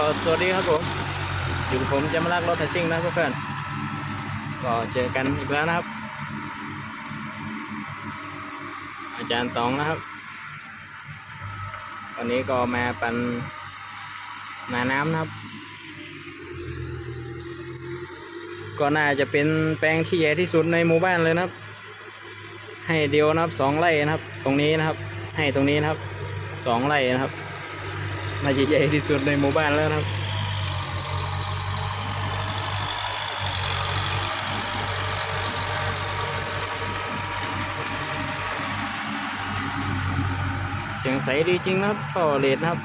ก็สวัสดีครับผม อยู่ผมจะมาลักรถไทซิ่งนะเพื่อนๆก็เจอกันอีกแล้วนะครับ อาจารย์ตองนะครับ วันนี้ก็มาปันนาน้ำนะครับ ก็น่าจะเป็นแปลงที่ใหญ่ที่สุดในหมู่บ้านเลยนะครับ ให้เดียวนะครับสองไร่นะครับ ตรงนี้นะครับ ให้ตรงนี้นะครับสองไร่นะครับ น่าจะใหญ่ที่สุดในหมู่บ้านแล้วนะครับเสียงใสดีจริงนะครับต่อเลดนะครับ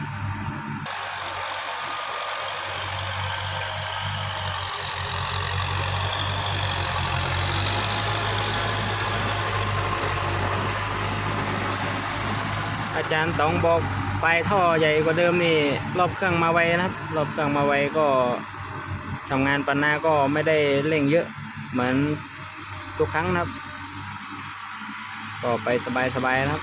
อาจารย์ต้องบอก ปลายท่อใหญ่กว่าเดิมนี่ รอบเครื่องมาไวนะครับ รอบเครื่องมาไวก็ทำงานปันนาก็ไม่ได้เร่งเยอะ เหมือนทุกครั้งนะครับ ก็ไปสบายๆนะครับ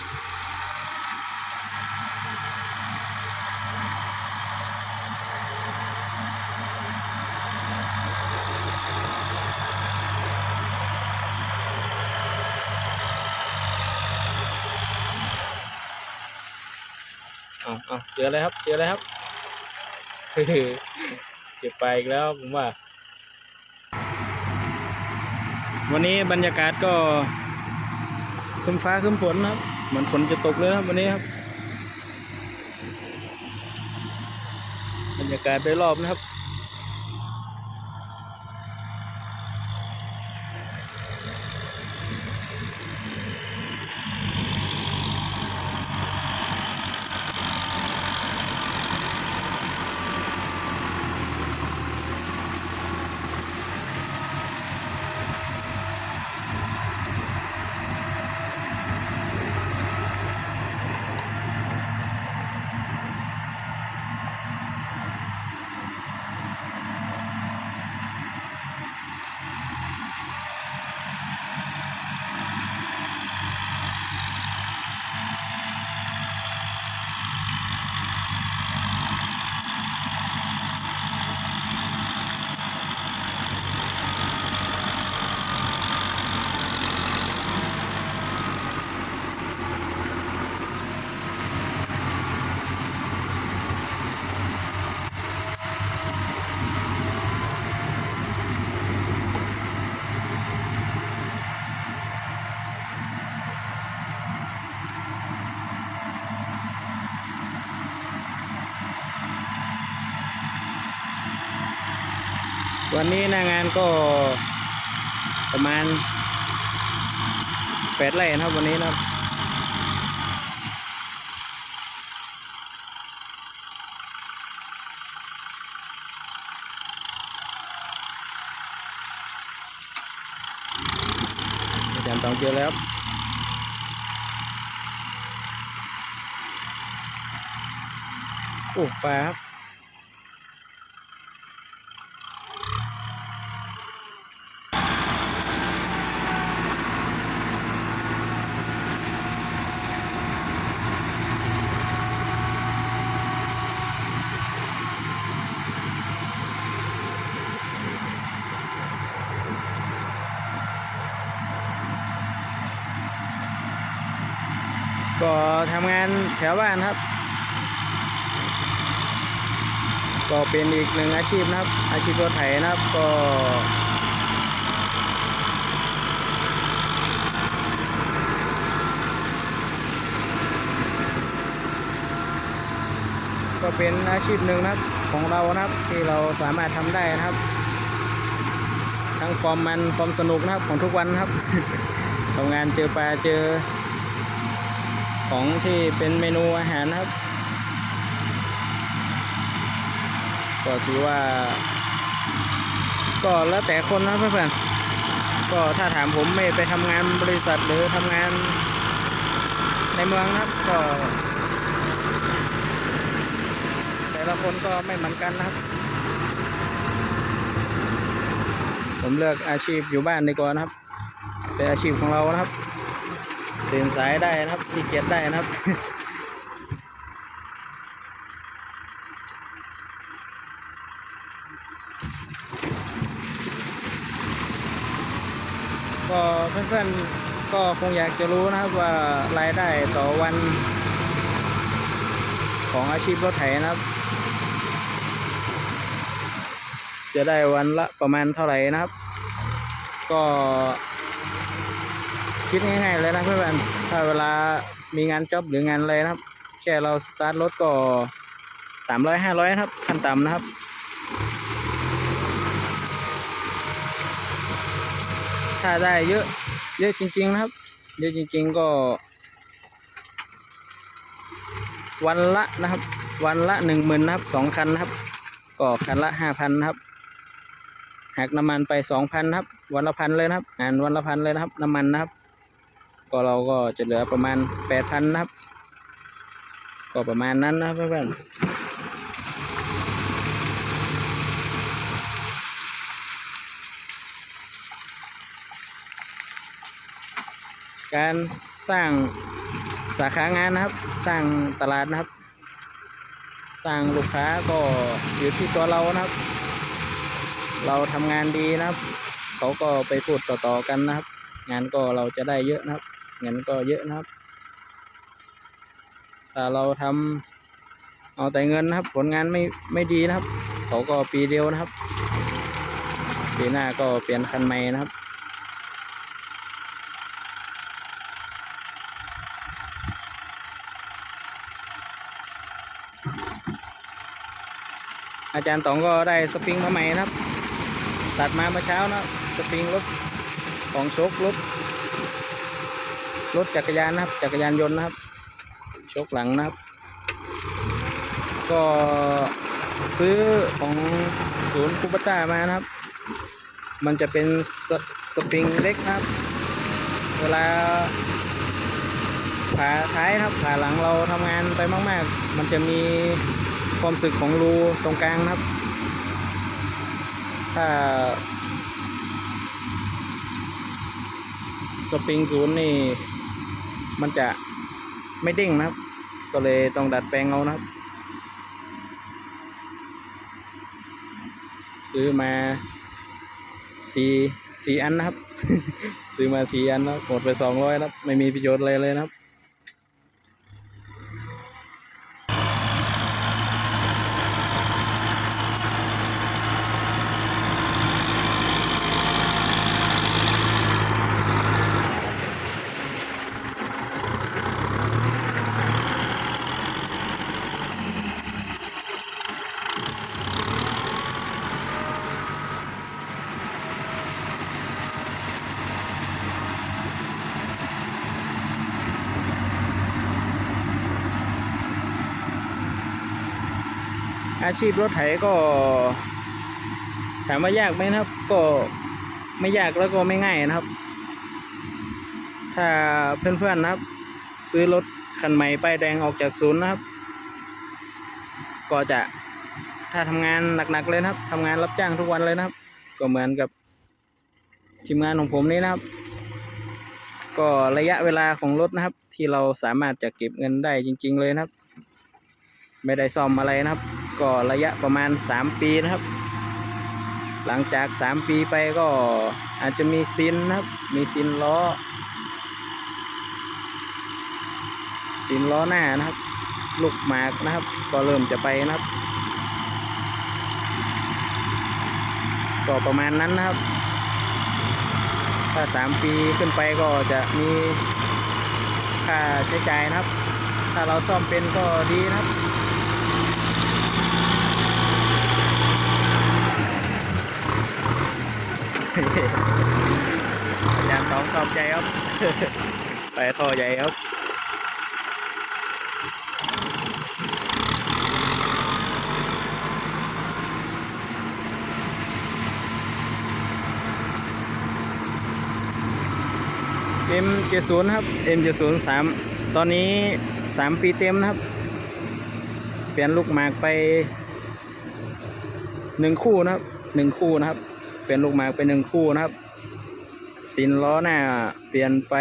อาเอาเจอแลยครับ เจอแลยครับเจ็บไปอีกแล้วผมว่า วันนี้บรรยากาศก็ครึ้มฟ้าครึ้มฝนนะครับ เหมือนฝนจะตกเลยครับวันนี้ครับ บรรยากาศโดยรอบนะครับ วันนี้หน้างานก็ประมาณแปดไร่นะครับวันนี้นะครับอาจารย์ต้องเจอแล้วโอ้ปลาครับ ก็ ทำงานแถวบ้านครับ ก็เป็นอีกหนึ่งอาชีพนะครับ อาชีพรถไถนะครับก็ก็เป็นอาชีพหนึ่งนะครับของเรานะครับที่เราสามารถทำได้นะครับ ทั้งความมันความสนุกนะครับของทุกวันนะครับทำงานเจอปลาเจอ ของที่เป็นเมนูอาหารครับ ก็ถือว่า ก็แล้วแต่คนนะเพื่อนๆก็ถ้าถามผมไม่ไปทำงานบริษัทหรือทำงานในเมืองนะครับก็ แต่ละคนก็ไม่เหมือนกันนะครับ ผมเลือกอาชีพอยู่บ้านดีกว่านะครับเป็นอาชีพของเรานะครับ ตื่นสายได้นะครับขี้เกียจได้นะครับ ก็เพื่อนๆก็คงอยากจะรู้นะครับว่ารายได้ต่อวัน ของอาชีพรถไถนะครับ จะได้วันละประมาณเท่าไหร่นะครับ ก็ คิดง่ายๆเลยนะเพื่อนๆถ้าเวลามีงานจ็อบหรืองานอะไรนะครับ แค่เราสตาร์ทรถก็สามร้อยห้าร้อยนะครับขั้นต่ำนะครับถ้าได้เยอะ เยอะจริง ๆ นะครับ เยอะจริง ๆก็ วันละนะครับ วันละหนึ่งหมื่นนะครับสองคันนะครับ ก็คันละห้าพันนะครับหักน้ำมันไปสองพันครับ วันละพันเลยนะครับงานวันละพันเลยนะครับ น้ำมันนะครับ ก็เราก็จะเหลือประมาณแปดพันนะครับ ก็ประมาณนั้นนะเพื่อนๆการสร้างสาขางานนะครับ สร้างตลาดนะครับ สร้างลูกค้าก็อยู่ที่ตัวเรานะครับ เราทำงานดีนะครับ เขาก็ไปพูดต่อๆกันนะครับ งานก็เราจะได้เยอะนะครับ เงินก็เยอะนะครับถ้าเราทำเอาแต่เงินนะครับ ผลงานไม่ไม่ดีนะครับ เขาก็ปีเดียวนะครับ ปีหน้าก็เปลี่ยนคันใหม่นะครับอาจารย์ต๋องก็ได้สปริงมาใหม่นะครับ ตัดมาเมื่อเช้านะสปริงรถของโชครถ รถจักรยานนะครับ จักรยานยนต์นะครับชคหลังนะครับ ก็ซื้อของศูนย์คูปต้ามานะครับ มันจะเป็นสสปริงเล็กนะครับ เวลาขาท้ายนะครับขาหลังเราทำงานไปมาก ๆ มันจะมีความสึกของรูตรงกลางนะครับ ถ้าสปริงศูนย์นี่ มันจะไม่เด้งนะครับ ก็เลยต้องดัดแปลงเอานะครับ ซื้อมาสี่สี่อันนะครับ ซื้อมาสี่อันนะหมดไปสองร้อยนะครับ ไม่มีประโยชน์อะไรเลยนะครับ อาชีพรถไถก็ ถามว่ายากไหมนะครับ ก็ไม่ยากแล้วก็ไม่ง่ายนะครับ ถ้าเพื่อนๆนะครับ ซื้อรถคันใหม่ป้ายแดงออกจากศูนย์นะครับ ก็จะถ้าทำงานหนักๆเลยนะครับทำงานรับจ้างทุกวันเลยนะครับ ก็เหมือนกับทีมงานของผมนี่นะครับ ก็ระยะเวลาของรถนะครับ ที่เราสามารถจะเก็บเงินได้จริง ๆ เลยนะครับ ไม่ได้ซ่อมอะไรนะครับ ก็ระยะประมาณ 3 ปีนะครับ หลังจาก 3 ปีไปก็อาจจะมีซินนะครับ มีซินล้อ ซินล้อหน้านะครับ ลูกหมากนะครับ ก็เริ่มจะไปนะครับ ก็ประมาณนั้นนะครับ ถ้า 3 ปีขึ้นไปก็จะมีค่าใช้จ่ายนะครับ ถ้าเราซ่อมเป็นก็ดีนะครับ อาจารย์สองสอบใจครับ ไปท่อใหญ่ครับ M 7 0ครับ M 7 0 3ตอนนี้3ปีเต็มนะครับ เปลี่ยนลูกหมากไปหนึ่งคู่นะครับหนึ่งคู่นะครับ เปลี่ยนลูกหมากไปหนึ่งคู่นะครับ สินล้อหน้าเปลี่ยนไป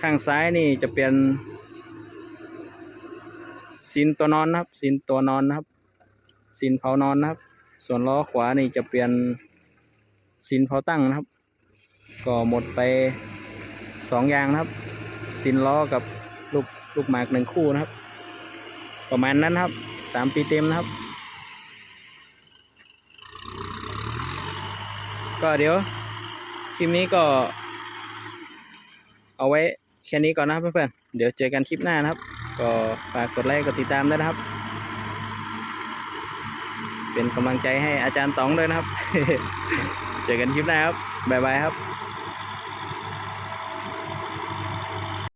ข้างซ้ายนี่จะเปลี่ยนสินตัวนอนนะครับ สินตัวนอนนะครับ สินเผานอนนะครับ ส่วนล้อขวานี่จะเปลี่ยนสินเผาตั้งนะครับ ก็หมดไปสองอย่างนะครับ สินล้อกับลูกลูกหมากหนึ่งคู่นะครับ ประมาณนั้นครับสามปีเต็มนะครับ ก็เดี๋ยวคลิปนี้ก็ เอาไว้แค่นี้ก่อนนะครับเพื่อนๆเดี๋ยวเจอกันคลิปหน้านะครับ ก็ฝากกดไลค์กดติดตามด้วยนะครับ เป็นกำลังใจให้อาจารย์ต๋องด้วยนะครับ เจอกันคลิปหน้าครับบ๊ายบายครับ